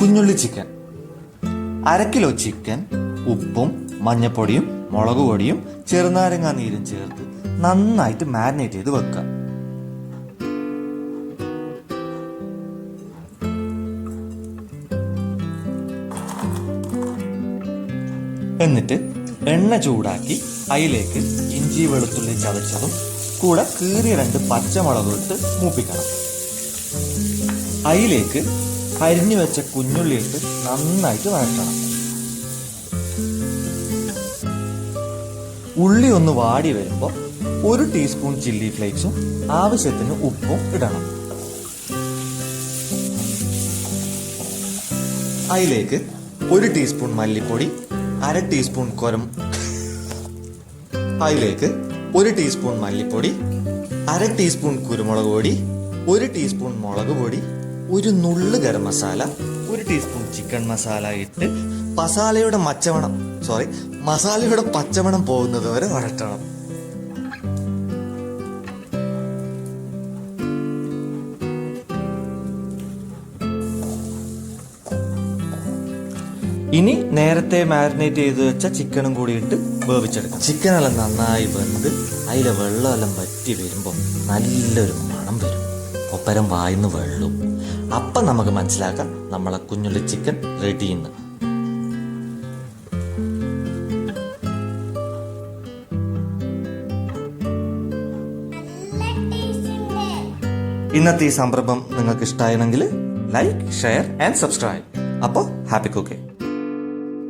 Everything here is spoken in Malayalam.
കുഞ്ഞുള്ളി ചിക്കൻ അര കിലോ ചിക്കൻ ഉപ്പും മഞ്ഞപ്പൊടിയും മുളക് പൊടിയും ചെറുനാരങ്ങ നീരും ചേർത്ത് നന്നായിട്ട് മാരിനേറ്റ് ചെയ്ത് വെക്കുക. എന്നിട്ട് എണ്ണ ചൂടാക്കി അതിലേക്ക് ഇഞ്ചി വെളുത്തുള്ളി ചതച്ചതും കൂടെ കീറിയ രണ്ട് പച്ചമുളകും ഇട്ട് മൂപ്പിക്കണം. അതിലേക്ക് അരിഞ്ഞു വെച്ച കുഞ്ഞുള്ളി ഇട്ട് നന്നായിട്ട് വഴറ്റണം. ഉള്ളി ഒന്ന് വാടി വരുമ്പോൾ ഒരു ടീസ്പൂൺ ചില്ലി ഫ്ലേക്സും ആവശ്യത്തിന് ഉപ്പും ഇടണം. അതിലേക്ക് ഒരു ടീസ്പൂൺ മല്ലിപ്പൊടി അര ടീസ്പൂൺ കൊരം അതിലേക്ക് ഒരു ടീസ്പൂൺ മല്ലിപ്പൊടി അര ടീസ്പൂൺ കുരുമുളക് പൊടി ഒരു ടീസ്പൂൺ മുളക് പൊടി ഒരു നുള്ള് ഗരം മസാല ഒരു ടീസ്പൂൺ ചിക്കൻ മസാല ഇട്ട് മസാലയുടെ മച്ചമണം സോറി മസാലയുടെ പച്ചവണം പോകുന്നത് വരെ വഴറ്റണം. ഇനി നേരത്തെ മാരിനേറ്റ് ചെയ്ത് വെച്ച ചിക്കനും കൂടി ഇട്ട് വേവിച്ചെടുക്കാം. ചിക്കനെല്ലാം നന്നായി വെന്ത് അതിലെ വെള്ളമെല്ലാം വറ്റി വരുമ്പോൾ നല്ലൊരു മണം വരും. ഒപ്പരം വായിന്ന് വെള്ളും. അപ്പം നമുക്ക് മനസ്സിലാക്കാം നമ്മളെ കുഞ്ഞുള്ളി ചിക്കൻ റെഡി റെഡിന്ന് ഇന്നത്തെ ഈ സംരംഭം നിങ്ങൾക്ക് ഇഷ്ടമായെങ്കിൽ ലൈക്ക് ഷെയർ ആൻഡ് സബ്സ്ക്രൈബ് അപ്പോൾ ഹാപ്പി കുക്കിംഗ്